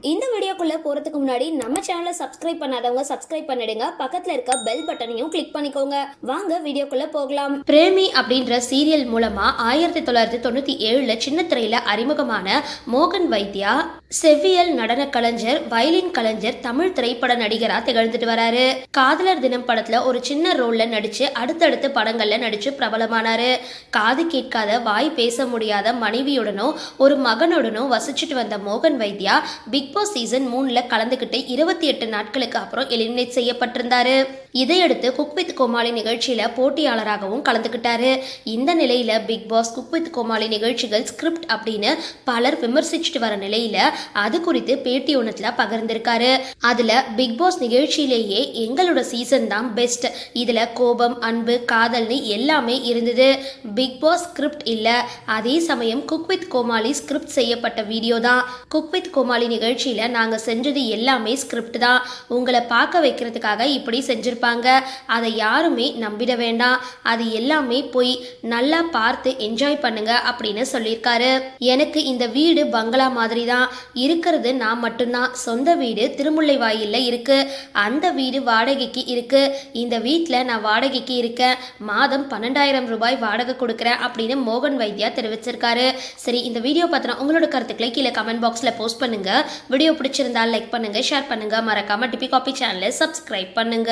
இந்த வீடியோக்குள்ளே போறதுக்கு முன்னாடி நம்ம சேனலை சப்ஸ்கிரைப் பண்ணாதவங்க சப்ஸ்கிரைப் பண்ணிடுங்க. பக்கத்தில் இருக்க பெல் பட்டனையும் கிளிக் பண்ணிக்கோங்க. வாங்க வீடியோக்குள்ளே போகலாம். பிரேமி அப்படின்ற சீரியல் மூலமாக ஆயிரத்தி தொள்ளாயிரத்தி தொண்ணூற்றி ஏழில் சின்ன திரையில் அறிமுகமான மோகன் வைத்யா செவ்வியல் நடன கலைஞர் வயலின் கலைஞர் தமிழ் திரைப்பட நடிகராக திகழ்ந்துட்டு வராரு. காதலர் தினம் படத்துல ஒரு சின்ன ரோல்ல நடிச்சு அடுத்தடுத்த படங்கள்ல நடிச்சு பிரபலமானாரு. காது கேட்காத வாய் பேச முடியாத மனைவியுடனோ ஒரு மகனுடனோ வசிச்சுட்டு வந்த மோகன் வைத்யா பிக் பாஸ் சீசன் மூணுல கலந்துக்கிட்டு இருபத்தி எட்டு நாட்களுக்கு அப்புறம் எலிமினேட் செய்யப்பட்டிருந்தாரு. இதையடுத்து குக் வித் கோமாளி நிகழ்ச்சியில போட்டியாளராகவும் கலந்துக்கிட்டாரு இந்த நிலையில big boss cook with Comali நிகழ்ச்சிகள் ஸ்கிரிப்ட் அப்படின்னு பலர் விமர்சிச்சுட்டு வர நிலையில அது குறித்து பேட்டி ஒன்றத்துல பகிர்ந்திருக்காரு. அதுல பிக் பாஸ் நிகழ்ச்சியிலேயே எங்களோட சீசன் தான் பெஸ்ட் இதுல கோபம் அன்பு காதல்னு எல்லாமே இருந்தது. பிக் பாஸ் ஸ்கிரிப்ட் இல்ல. அதே சமயம் குக் வித் கோமாளி ஸ்கிரிப்ட் செய்யப்பட்ட வீடியோ தான். குக் வித் கோமாளி நிகழ்ச்சியில நாங்க செஞ்சது எல்லாமே ஸ்கிரிப்ட் தான். உங்களை பார்க்க வைக்கிறதுக்காக இப்படி செஞ்சுருப்பாங்க. அதை யாருமே நம்பிட வேண்டாம். அது எல்லாமே போய் நல்லா பார்த்து என்ஜாய் பண்ணுங்க அப்படின்னு சொல்லியிருக்காரு. எனக்கு இந்த வீடு பங்களா மாதிரி தான். இருக்கிறது நான் மட்டும்தான். சொந்த வீடு திருமுல்லை வாயிலில் இருக்கு. அந்த வீடு வாடகைக்கு இருக்கு. இந்த வீட்டில் நான் வாடகைக்கு இருக்கேன். மாதம் பன்னெண்டாயிரம் ரூபாய் வாடகை கொடுக்குறேன் அப்படின்னு மோகன் வைத்தியா தெரிவிச்சிருக்காரு. சரி இந்த வீடியோ பார்த்தினா உங்களோட கருத்துக்களை கீழே கமெண்ட் பாக்ஸில் போஸ்ட் பண்ணுங்க. வீடியோ பிடிச்சிருந்தா லைக் பண்ணுங்க ஷேர் பண்ணுங்க. மறக்காம டிபி காபி சேனலை சப்ஸ்கிரைப் பண்ணுங்க.